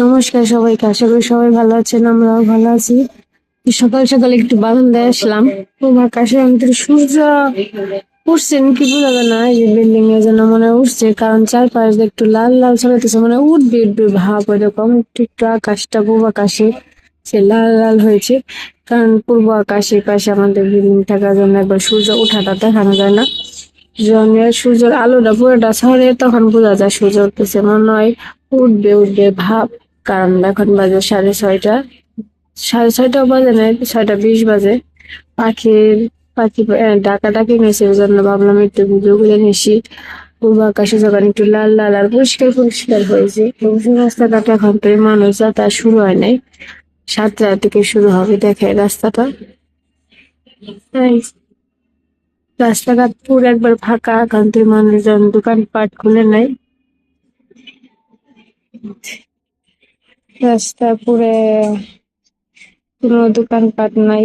নমস্কার সবাইকে, আশা করি সবাই ভালো আছেন, আমরাও ভালো আছি। সকাল সকাল একটু বারান্দায় আসলাম। খুব আকাশে ভিতরে সূর্য উঠছেন কি বোঝা যায় না, এই যে বিল্ডিং এর জন্য মনে উঠছে কারণ চারপাশ একটু লাল লাল ছড়াইতেছে মানে উঠবে উঠবে, ভাব এরকম একটু একটু আকাশটা, পূর্ব আকাশে সে লাল লাল হয়েছে, কারণ পূর্ব আকাশের পাশে আমাদের বিল্ডিং থাকার জন্য একবার সূর্য ওঠাটা দেখানো যায় না। সূর্যের আলোটা পুরোটা ছড়ে তখন বোঝা যায় সূর্য উঠতেছে। মনে হয় উঠবে উঠবে, ভাব কারণ এখন বাজে সাড়ে ছয়টা। সাড়ে ছয়টাও বাজে না ছয়টা বিশ বাজে। পাখির পাখি ডাকা ডাকি গেছে ওই জন্য ভাবলাম একটু ভিডিও করে নিছি। পূর্ব আকাশে যখন একটু লাল লাল আর পরিষ্কার পরিষ্কার হয়েছে রাস্তাঘাট এখন তো মানুষ যাতায়াত শুরু হয় নাই। সাতটা থেকে শুরু হবে দেখে রাস্তাটা। রাস্তাঘাট পুরো একবার ফাঁকা, এখন তো মানুষজন দোকানপাট খুলে নাই। রাস্তা পুরো কোনো দোকানপাট নাই।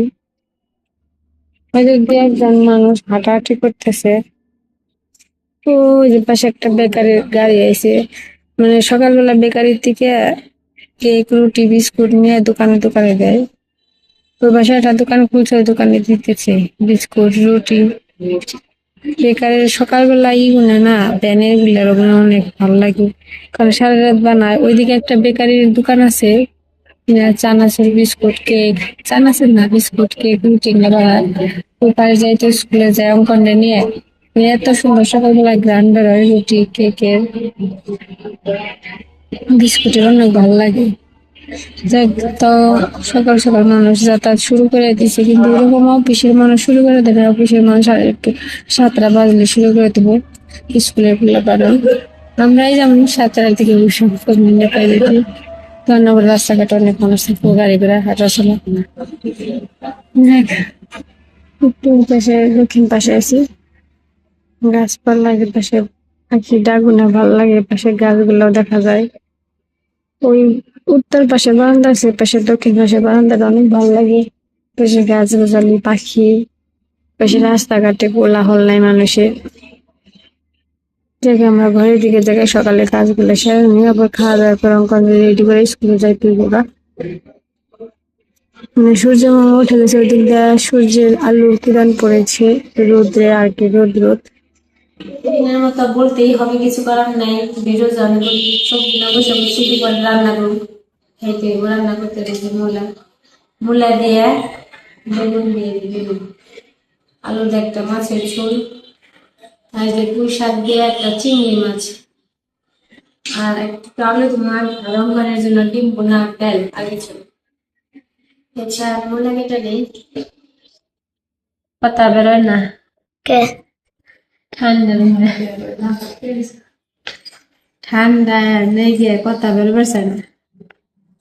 দিক দিয়ে একজন মানুষ হাঁটাহাঁটি করতেছে। তো ওই যে পাশে একটা বেকারির গাড়ি আইছে। মানে সকালবেলা বেকারির থেকে কেক রুটি বিস্কুট নিয়ে দোকানে দোকানে দেয় ওই পাশে একটা দোকান খুলছে, ওই দোকানে দিতেছে। বিস্কুট, রুটি। বেকারের সকালবেলা ই গুনে না, ব্যানেরগুলার ওগুলো অনেক ভালো লাগে। কারণ সারা রাত বানায়, ওইদিকে একটা বেকারির দোকান আছে চানাচুর বিস্কুট কেক, চানাচুর না, বিস্কুট কেক, রুটি বানায়। ওই পারে যাইতে স্কুলে যায় অঙ্কনে নিয়ে এত সুন্দর সকালবেলা গ্রান বেরোয় রুটি, কেকের। বিস্কুটের অনেক ভালো লাগে। তো সকাল সকাল মানুষ যাতায়াত শুরু করে দিছে, কিন্তু এরকম অফিসের মানুষ শুরু করে দেবে অফিসের মানুষ একটু সাতটা বাজলে শুরু করে দেবো। স্কুলেরগুলো পারো আমরাই যেমন সাতটার থেকে সব খোঁজ পাই যেতে ধন্যবাদ, রাস্তাঘাটে অনেক মানুষ থাকে গাড়ি ঘোড়া হাঁটা চলা। একটু পাশে, দক্ষিণ পাশে আছি। গাছপালা পাশে পাখি ডাকুনা ভালো লাগে, পাশে গাছগুলো দেখা যায়। ওই উত্তর পাশে বারান্দা আছে, পাশে দক্ষিণ পাশে বারান্দাটা অনেক ভালো লাগে। পাশে গাছ গাছালি পাখি, পাশে রাস্তাঘাটে কোলাহল নাই মানুষের। দেখে আমরা ঘরের দিকে দেখে সকালে কাজগুলো সেরে নিয়ে আবার খাওয়া দাওয়া করে অঙ্কন রেডি করে স্কুলে যাই তুলবো মানে সূর্য মামা উঠে গেছে ওই দিক দিয়ে সূর্যের আলোর কিরণ পড়েছে, রোদ্রে আর কি, রোদ রোদ। বলতেই হবে, কিছু করার নাই, ভিডিও জানে সবজি বসে বসে রান্না করুন খাইতে রান্না করতে দেখি মূলা। মূলা দিয়ে বেগুন দিয়ে বেগুন আলু দিয়ে একটা মাছের ঝোল। আর যে পুঁই শাক দিয়ে একটা চিংড়ি মাছ। আর একটু আলু তোমার রঙের জন্য ডিম বোনা ডাল আর কিছু আচ্ছা মূলা কেটে নেই পাতা বেরোয় না। কে? ঠান্ডা ঠান্ডা নেই গিয়ে কথা বেরোবেছে না।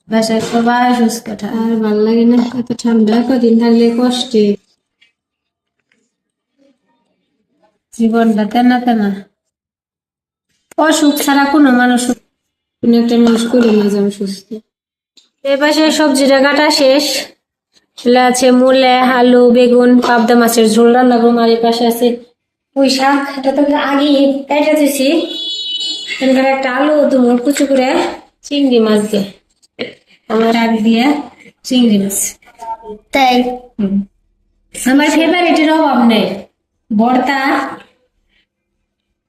বাসায় সবাই সুস্থ আর ভালো লাগে না কত ঠান্ডা কদিন থাকলে কষ্টে। জীবনটা তেনা তেনা। অসুখ ছাড়া কোনো মানুষ কোনো একটা মানুষ করে না যেমন সুস্থ। এ পাশে সবজিটা কাটা শেষ। এগুলো আছে মূলে আলু বেগুন পাবদা মাছের ঝোল রান্না করুন আর পাশে আছে পুঁই শাক। এটা তো আগে কেটে দিছি। এখানকার একটা আলু তোমার কুচু করে চিংড়ি মাছ দিয়ে। আমার শাক দিয়ে চিংড়ি মাছ। তাই। আমার ফেভারিটের অভাব নেই। ভর্তা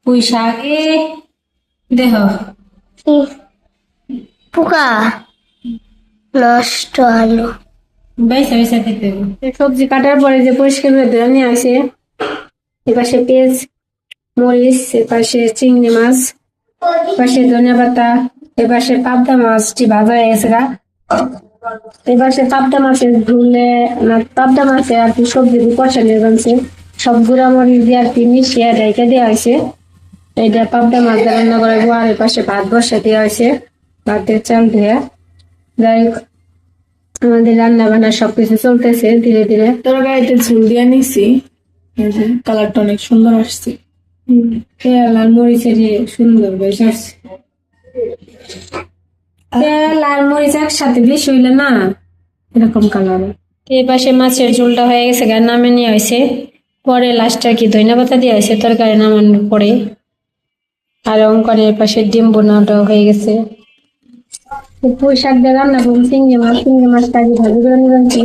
পুঁই শাক দেহ। পোকা। নষ্ট আলু। বেসা বেসা খেতে সবজি কাটার পরে যে পরিষ্কার করে ধুয়ে নিয়ে আসে এপাশে পেঁয়াজ মরিচ এপাশে চিংড়ি মাছ এপাশে ধনিয়া পাতা এপাশে পাবদা মাছটি ভাজা হয়ে গেছে গা এপাশে পাবদা মাছের ঝুলে না পাবদা মাছে আর কি সবজি কষা নিয়ে যাচ্ছে। সব গুঁড়া মরিচ দিয়ে আর কি মিশিয়ে রেখে দেওয়া হয়েছে। এইটা পাবদা মাছ দিয়ে রান্না করে আর এপাশে ভাত বসে দেওয়া হয়েছে ভাতের চাল ধুয়ে। যাই আমাদের রান্না বান্না সবকিছু চলতেছে ধীরে ধীরে। তরকারিতে ঝুল দিয়ে নিছি কালারটা অনেক সুন্দর আসছে। তেল আর মরিচের সুন্দর বেশ আসছে। তেল মরিচ একসাথে না এরকম কালার এই পাশে মাছের ঝোলটা হয়ে গেছে গা, নামে নিয়ে হয়েছে পরে লাস্টে কি ধনিয়া দেওয়া হয়েছে তরকারি নামানোর পরে। আর অঙ্কনের পাশে ডিম বোনাটাও হয়ে গেছে। পুঁই দিয়ে রান্না করব, চিংড়ি মাছ, চিংড়ি মাছটা আগে ভাজি করে নিয়েছি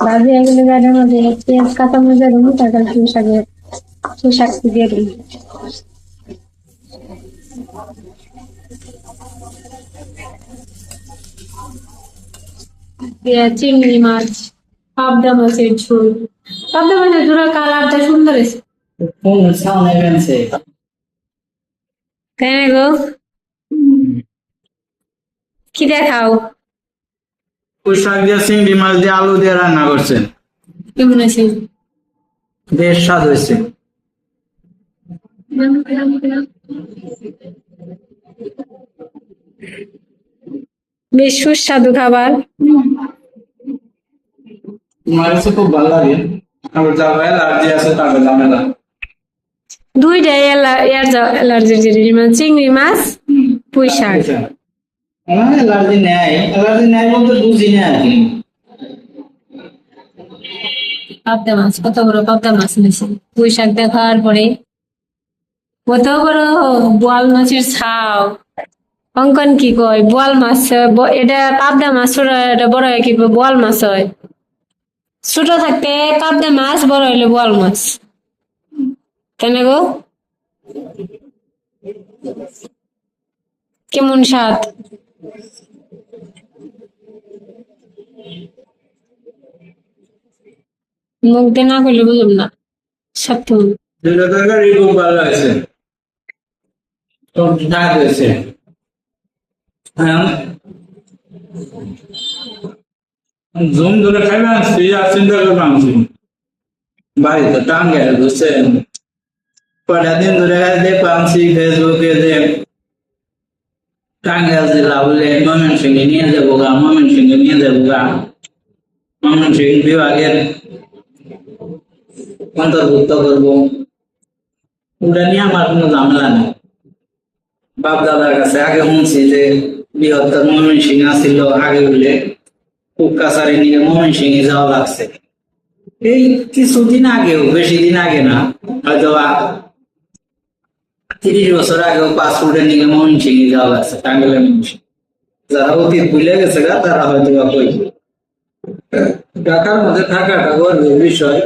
ভাজি পেঁয়াজ কাঁচা মরিচা দেবো তারপর দিয়ে দিই চিংড়ি মাছ পাবদা মাছের ঝোল। পাবদা মাছের ঝোলের কালারটা সুন্দর কোন গো? কি দেখাও? পুঁই শাক দিয়ে চিংড়ি মাছ দিয়ে আলু দিয়ে রান্না করছেন কেমন আছে বেশ স্বাদ হয়েছে। বেশ সুস্বাদু খাবার। আমার কাছে খুব ভালো লাগে। যারা অ্যালার্জি আছে ঝামেলা। দুইটাই অ্যালার্জির জিনিস মানে চিংড়ি মাছ পুঁই শাক। আমার অ্যালার্জি নেই। অ্যালার্জি নেই বলতে বুঝি না আর কি। পাবদা মাছ কত বড় পাবদা মাছ নিয়েছি পুঁই শাক দেখার পরে কত বড় বোয়াল মাছের ছাও। অঙ্কন কি কয়? বোয়াল মাছ এটা পাবদা মাছ এটা বড় কি? বোয়াল মাছ হয়। ছোট থাকতে পাবদা মাছ, বড় হইলে বোয়াল মাছ। কেন গো? কেমন স্বাদ? মুখ দিয়ে না করলে বুঝলাম না। সত্য জুম ধরে খাইবে আনছি আর চিন্তা করে আনছি বাড়িতে টাঙ্গে বুঝছেন? কটা দিন ধরে দেখো আনছি ফেসবুকে যে টাঙ্গে আছে লাভলে মমেন সঙ্গে নিয়ে যাব গা মমেন সঙ্গে নিয়ে যাব গা। মমেন সিং বিভাগের অন্তর্ভুক্ত করব। ওটা নিয়ে আমার কোনো নেই। বাপ দাদার কাছে আগে শুনছি যে বৃহত্তর ময়মন সিং আসছিল আগে বলে কাছারি নিয়ে ময়মন সিং যাওয়া লাগছে। এই কিছুদিন আগেও বেশি দিন আগে না হয়তো তিরিশ বছর আগেও পাসপোর্টে নিয়ে ময়মন সিং যাওয়া লাগছে যারা অতীত ভুলে গেছে গা, তারা হয়তো বা কই। ঢাকার মধ্যে থাকাটা গর্বের বিষয়।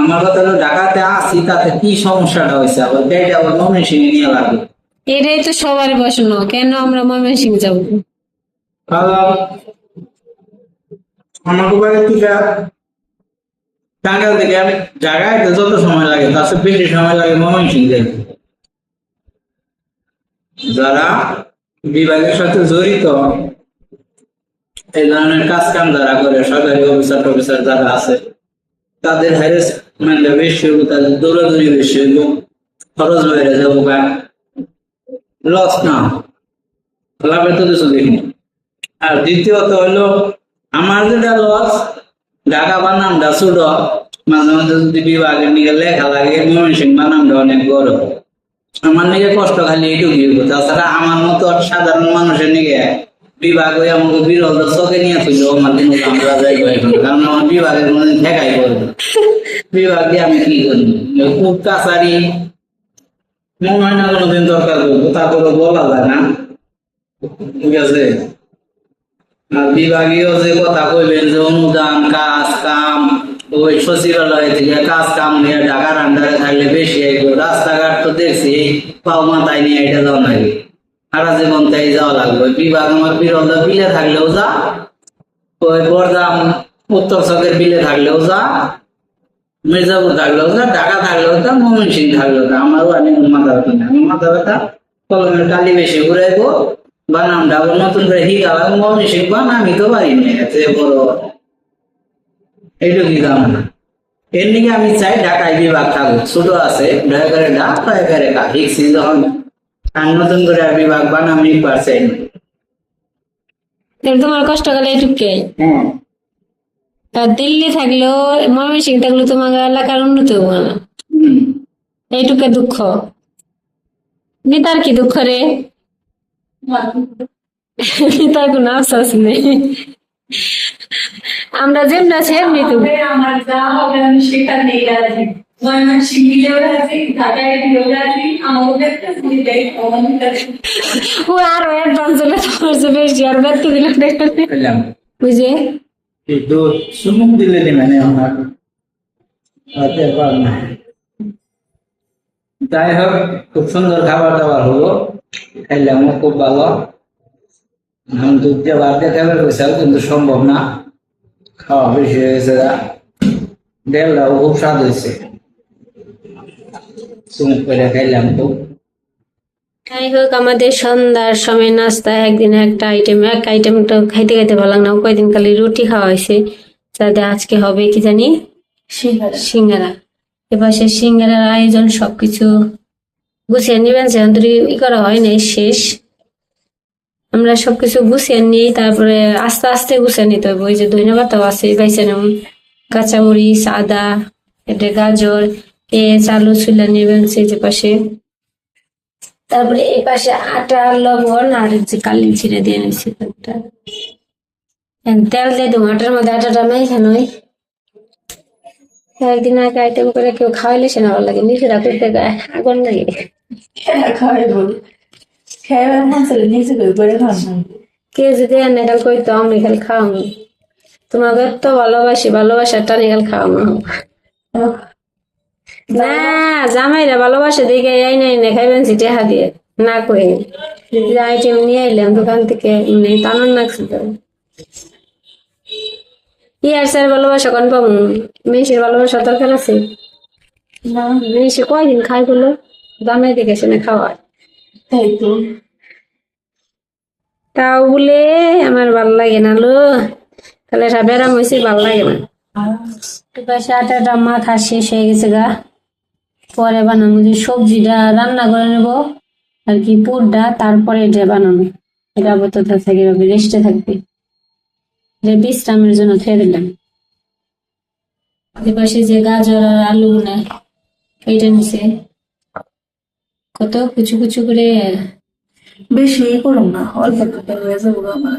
আমার কথা হলো, ঢাকাতে আসি তাতে কি সমস্যাটা হয়েছে? আবার বেড আবার ময়মনসিং নিয়ে লাগবে। এটাই তো সবার প্রশ্ন, কেন আমরা ময়মনসিং যাব? আমাকে থেকে টাঙ্গাল থেকে আমি জায়গায় যত সময় লাগে, তার চেয়ে বেশি সময় লাগে ময়মনসিং যেতে যারা বিভাগের সাথে জড়িত, এই ধরনের কাজ কাম যারা করে, সরকারি অফিসার টফিসার যারা আছে, তাদের হ্যারাসমেন্ট বেশি হইব তাদের দৌড়াদৌড়ি বেশি হইব খরচ বেড়ে যাব লস না লাভের তো কিছু দেখিনি আর দ্বিতীয়ত হলো, আমার যেটা লস ঢাকা বানামটা ছোট, মাঝে মাঝে যদি বিভাগের নিকে লেখা লাগে ময়মনসিং বানামটা অনেক বড়। আমার নিকে কষ্ট খালি এইটুকুই। তাছাড়া আমার মতো সাধারণ মানুষের নিকে বিভাগ হয়ে আমাকে বিরল চোখে নিয়ে তুললো আমার দিন আমরা কারণ আমার বিভাগের মধ্যে ঠেকাই করব বিভাগ আমি কি করি? খুব কাছারি, মনে হয় না কোনোদিন দরকার করব তারপরে বলা যায় না। ঠিক আছে? বিভাগীয় যে কথা কইবেন যে অনুদান, কাজ, কাম, ওই সচিবালয় থেকে কাজ, কাম নিয়ে ঢাকার আন্ডারে থাকলে বেশি আইব রাস্তাঘাট তো দেখছি, পাও মাথায় নিয়ে এটা যাওয়া লাগে। সারা জীবন তাই যাওয়া লাগবে। বিভাগ আমার বিরল বিলে থাকলেও যা, ওই বরদাম উত্তর চকের বিলে থাকলেও যা, মির্জাপুর থাকলেও যা, ঢাকা থাকলেও যা ময়মনসিং থাকলেও যা। আমারও অনেক মাথা ব্যথা মাথা ব্যথা, কলমের কালি বেশি ঘুরাইবো। বানামটা আবার নতুন করে শিখাবো ময়মনসিং বান আমি তো পারি না বড়। না এর নিকে আমি চাই ঢাকায় বিভাগ থাকুক ছোট আছে দয়া করে ঢাক দয়া করে কা শিখছি যখন আর নতুন করে আর বিভাগ বানাম তোমার কষ্ট গেলে এটুকে হ্যাঁ। দিল্লি থাকলেও ময়মনসিং থাকলেও তোমার এলাকার উন্নতি হব না। এইটুকে দুঃখ। নিতার কি দুঃখ রে? নিতার কোনো আফসোস নেই আমরা যেমন আছি এমনি তো আমার যা হবে আমি সেটা নিয়ে রাজি ও আর অ্যাডভান্স হলে তোমার যে বেশি আর ব্যক্তি দিলে খেলাম বুঝে এই দুধ চুমুক দিলে দিবেন আমার হতে পার না যাই হোক খুব সুন্দর খাবার দাবার হলো খাইলাম খুব ভালো। এখন দুধ দিয়ে ভাত দিয়ে খাবার পয়সাও কিন্তু সম্ভব না। খাওয়া বেশি হয়ে গেছে। খুব স্বাদ হয়েছে। চুমুক করে খাইলাম খুব যাই হোক আমাদের সন্ধ্যার সময় নাস্তা একদিন একটা আইটেম এক আইটেমটা খাইতে খাইতে ভালো না। কয়েকদিন খালি রুটি খাওয়া হয়েছে। যাতে আজকে হবে কি জানি? সিঙ্গারা। এবার সে সিঙ্গারার আয়োজন সবকিছু গুছিয়ে নিবেন, যেহেতু ই করা হয় নাই শেষ। আমরা সবকিছু গুছিয়ে নিই তারপরে আস্তে আস্তে গুছিয়ে নিতে হবে ওই যে ধন্যবাদ আছে বাইছে নেব কাঁচামরিচ, আদা এটা গাজর পেঁয়াজ চুলা নেবেন সেই যে পাশে। তারপরে এই পাশে আটা, লবণ আর যে কালি ছিঁড়ে দিয়ে নিচ্ছি একটা তেল দিয়ে দেবো, আটার মধ্যে আটাটা মেখে নয় একদিন আগে আইটেম করে কেউ খাওয়াইলে সে না ভালো লাগে, নিজেরা করতে আগুন লাগে। খাওয়াই খাইবার মন চলে নিজে করে করে কে যদি এনে কইতো আমি কাল খাওয়াবো তোমাকে তো ভালোবাসি না জামাইরা ভালোবাসে দেখে এই নাই না খাইবেন টাকা দিয়ে না কই। যে আইটেম নিয়ে আইলাম দোকান থেকে তো ইয়ার স্যার ভালোবাসা কোন পাবো মেয়েসের ভালোবাসা দরকার আছে? মেয়েসে কয়দিন খাই বলো? জামাই দেখে শুনে খাওয়ায় তাই তো। তাও বলে আমার ভালো লাগে না লো। তাহলে এটা ব্যারাম হয়েছে ভালো লাগে না। আটাটা মাথা শেষ হয়ে গেছে গা। পরে বানানো যে সবজিটা রান্না করে নেব আর কি পুরটা তারপরে এটা বানানো। এটা আপাতত থেকে রেস্টে থাকবে। এটা বিশ্রামের জন্য খেয়ে দিলাম পাশে যে গাজর আর আলু না এইটা নিচে কত কুচু কুচু করে বেশি করুন না অল্প হয়ে যাব আমার।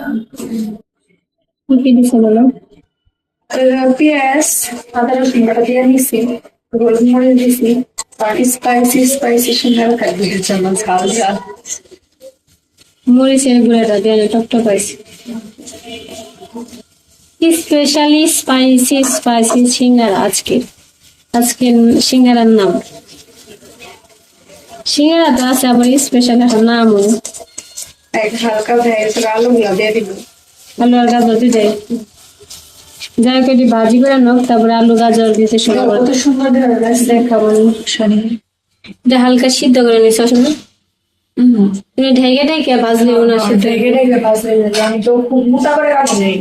কি দিছে বলো? পেঁয়াজ আদা রসুন বাটা দিয়ে নিছি গোলমরিচ দিছি আর স্পাইসি স্পাইসি সিঙ্গারা থাকবে জন্য ঝাল ঝাল। মরিচের গুঁড়াটা দিয়ে টকটক আছে স্পেশালি স্পাইসি স্পাইসি সিঙ্গারা আজকে। আজকে সিঙ্গারার নাম। সিঙ্গারা তো আছে আবার স্পেশাল একটা নামও এক হালকা আলু গুলা দিয়ে দিব আলু আর গাজর দিতে যাই হোক এটি ভাজি করে নোক তারপরে আলু গাজর দিতে শুরু কত সুন্দর দেখাবো শনি এটা হালকা সিদ্ধ করে নিস তুমি ঢেকে ঢেকে ভাজলে না সিদ্ধ ঢেকে ঢেকে ভাজলে আমি তো খুব মোটা করে কাটি যাই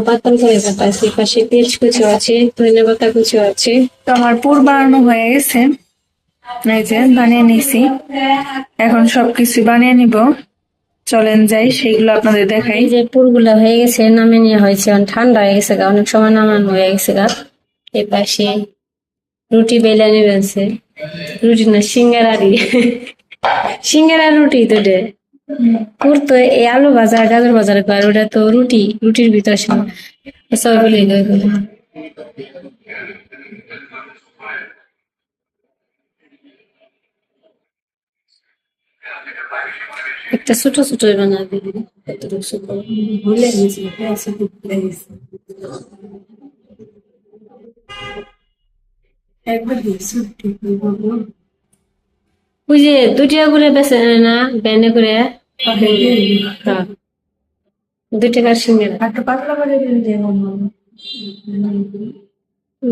পাতল করে কাটাইছি পাশে পেঁয়াজ কুচো আছে ধনে পাতা কুচো আছে তো আমার পুর বানানো হয়ে গেছে এই যে বানিয়ে নিছি। এখন সবকিছু বানিয়ে নিব। চলেন যাই সেগুলো আপনাদের দেখাই। যে পুরগুলা হয়ে গেছে নামে নেওয়া হয়েছে। ঠান্ডা হয়ে গেছে, গা অনেক সময় নামানো হয়ে গেছে গা। এই পাশে রুটি বেলা নেবেছে রুটি না, সিঙ্গারারি। সিঙ্গারা রুটি তো রে পুর তো এই আলু বাজার গাজর ভাজার কর ওটা তো রুটি, রুটির ভিতর সব বলে দেয় বলে। একটা ছোট ছোট বানাবি কতটুকু ভুলে গেছি আছে ভুলে গেছি ওই যে দুটিয়া করে বেছে না ব্যানে করে? হ্যাঁ। দুই টাকার সিঙ্গারা পাতলা করে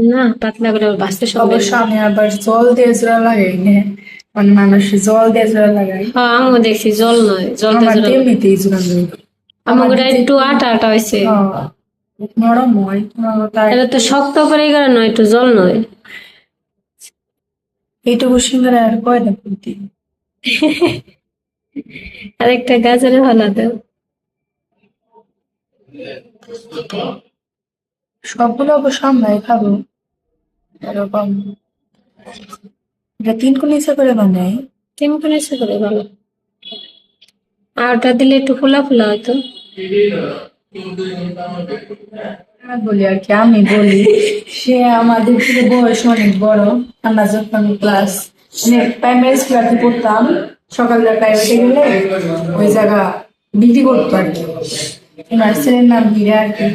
না পাতলা করে বাঁচতে সব আমি আবার জল দিয়ে জোড়া মানে মানুষ জল দিয়ে লাগাই। হ্যাঁ দেখছি জল নয় জল এমনিতেই জোড়া লাগাই। আমার ওটা একটু আটা আটা হয়েছে হ্যাঁ, নরম হয় এটা তো শক্ত করে করে নয় একটু জল নয়। এইটুকু সিঙ্গারা আর কয়টা করতে আর একটা গাজরে ভালো দাও সবগুলো অবশ্য আমরাই খাব এরকম। এটা তিন কোন ইচ্ছা করে বানাই তিন করে এসে করে ভালো আর ওটা দিলে একটু ফোলা ফোলা আমি বলি আর কি আমি বলি সে আমাদের থেকে বয়স অনেক বড়। আমরা যখন ক্লাস প্রাইমারি স্কুলে পড়তাম সকালবেলা প্রাইভেটে গেলে ওই জায়গা বিক্রি করতো আর কি। ওনার ছেলের নাম হীরা আর কি।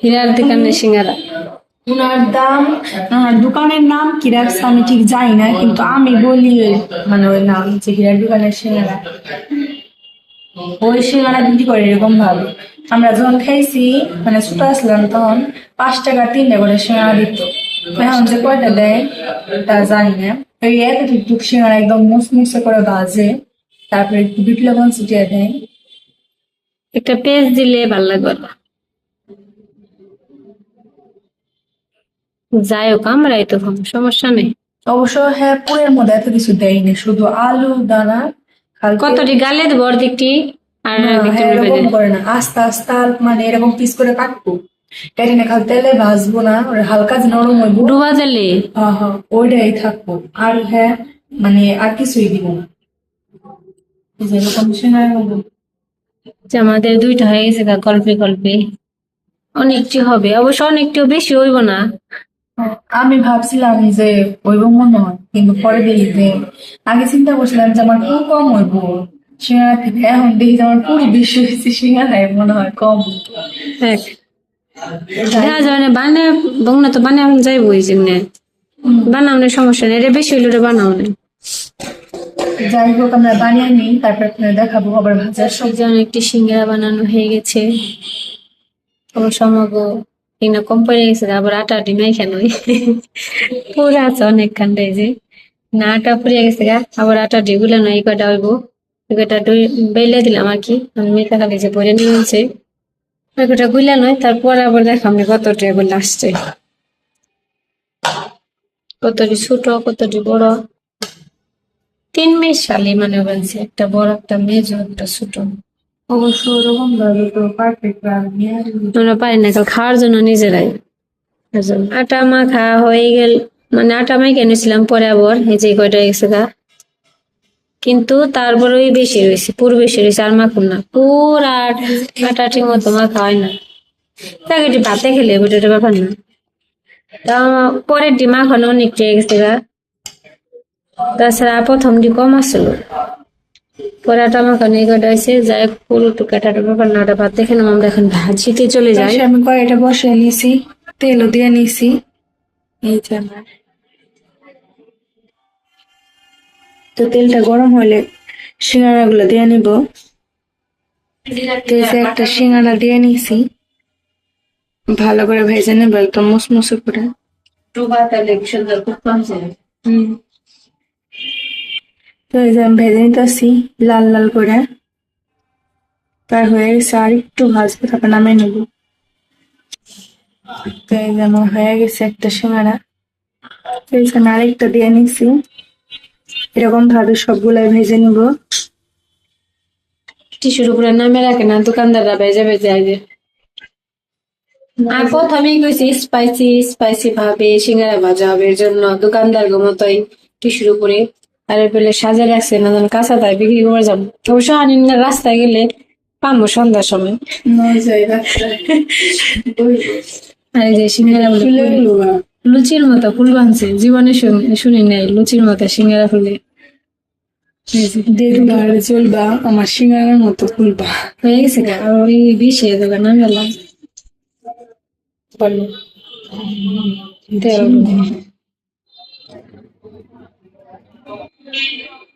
হীরার দোকানে সিঙ্গারা। ওনার দাম দোকানের নাম কি আমি ঠিক জানি না, কিন্তু আমি বলি মানে ওই নাম যে হীরার দোকানের সিঙ্গারা। ওই সিঙ্গারা বিক্রি করে এরকম ভাবে। আমরা যখন খাইছি মানে ছোট আসলাম তখন পাঁচ টাকা তিনটা করে সিঙ্গারা দিত। এখন যে কয়টা দেয়, তা জানি না। ওই এত টুকটুক সিঙ্গারা একদম মুসমুসে করে ভাজে তারপরে একটু বিট লবণ ছিটিয়ে দেয়। একটা পেজ দিলে ভালো লাগবে যাই হোক আমরাই তো খাব, সমস্যা নেই। অবশ্য হ্যাঁ পুরের মধ্যে এত কিছু দেয়নি শুধু আলু দানা কতটি? গালে দেবো অর্ধেকটি আর হ্যাঁ, ভেজে এরকম করে না আস্তে আস্তে মানে এরকম পিস করে কাটবো। কেটে না খালি তেলে ভাজবো না হালকা নরম হইবো। ডুবা দিলে হ্যাঁ হ্যাঁ ওইটাই থাকব। আর হ্যাঁ মানে আর কিছুই দিব না। এই যে এরকম সিঙ্গারা হলো। যে আমাদের দুইটা হয়ে গেছে গল্পে গল্পে অনেকটি হবে অবশ্য অনেকটিও বেশি হইব না। হ্যাঁ, আমি ভাবছিলাম যে হইব মনে হয় কিন্তু পরে দেখি যে আগে চিন্তা করছিলাম যে আমার খুব কম হইব। সিঙ্গারা থেকে এখন দেখি যে আমার পুরো বেশি হয়েছে সিঙ্গারায় মনে হয় কম। দেখ যায় না বানে বংনা তো বানে এখন যাইব ওই জন্য। বানানোর সমস্যা নেই এটা বেশি হইলে বানাও না। যাই হোক আমরা বানিয়ে নিই তারপর দেখাবো আবার ভাজার যেমন একটি সিঙ্গারা বানানো হয়ে গেছে। অবশ্য আমাকে কিনা কম পড়ে গেছে আবার আটা ডিমাই কেন পুরো আছে অনেক খান্ডে যে না আটা পুড়ে গেছে গা আবার আটা ডিগুলো নয় কটা হইব এই কটা বেলে দিলাম আর কি আমি মেয়েটা খালি যে পরে নিয়ে গেছে ওই কটা গুলা নয় তারপর আবার দেখাম না কত টেবিল আসছে কতটি ছোট কতটি বড় তিন মেয়ে শালি মানে বলছে একটা বড় একটা মেজো একটা ছোট অবশ্য ওরকম আমরা পারি না খাওয়ার জন্য নিজেরাই। আটা মাখা হয়ে গেল। মানে আটা মাইকে এনেছিলাম পরে আবার, এই যে কয়টা গেছে গা। কিন্তু তারপর ওই বেশি রয়েছে, পুরো বেশি রয়েছে, আর মাখুন না। পুরা আটা ঠিক মতো মাখা হয় না। প্যাকেটে ভাতে খেলে ওইটা ব্যাপার না। তা পরের ডি মাখানো অনেকটা গেছে গা। তাছাড়া প্রথম ডি কম আসলো। পরে আটা মাখানো এই কয়টা হয়েছে যাই হোক, পুরো টুকাটার ব্যাপার না ওটা ভাত দেখে আমরা এখন ভাজিতে চলে যাই। আমি কড়াইটা বসিয়ে নিয়েছি তেলও দিয়ে নিয়েছি। এই যে আমার। তো তেলটা গরম হলে সিঙ্গারা গুলো দিয়ে নিব। একটা সিঙ্গারা দিয়ে নিয়েছি। ভালো করে ভেজে নেব একদম মুসমুসে করে সুন্দর খুব কম যায় হুম। তো এই যে আমি ভেজে নিতেছি লাল লাল করে তার হয়ে গেছে আর একটু ভাজবো তারপর নামিয়ে নেব তো এই যে আমার হয়ে গেছে একটা সিঙ্গারা তো এইখানে আরেকটা দিয়ে নিছি এরকম ভাবে সবগুলাই ভেজে নিব টিস্যুর উপরে নামে রাখে না দোকানদাররা ভেজে ভেজে আগে আর প্রথমেই কইছি স্পাইসি স্পাইসি ভাবে সিঙ্গারা ভাজা হবে এর জন্য দোকানদার মতোই টিস্যুর উপরে আর পেলে সাজে রাখছে না যেন কাঁচা তাই বিক্রি করে যাব। অবশ্য আনি না রাস্তায় গেলে পাবো সন্ধ্যার সময়। আর যে সিঙ্গারা লুচির মতো ফুল বানছে জীবনে শুন- নাই লুচির মতো সিঙ্গারা ফুলে। দেখবা আর চলবা আমার সিঙ্গারার মতো খুলবা হয়ে গেছে? আর ওই বিশে দোকান আমি গেলাম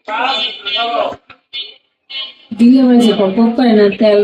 বলো তেল দিলে মানে পক করে না তেল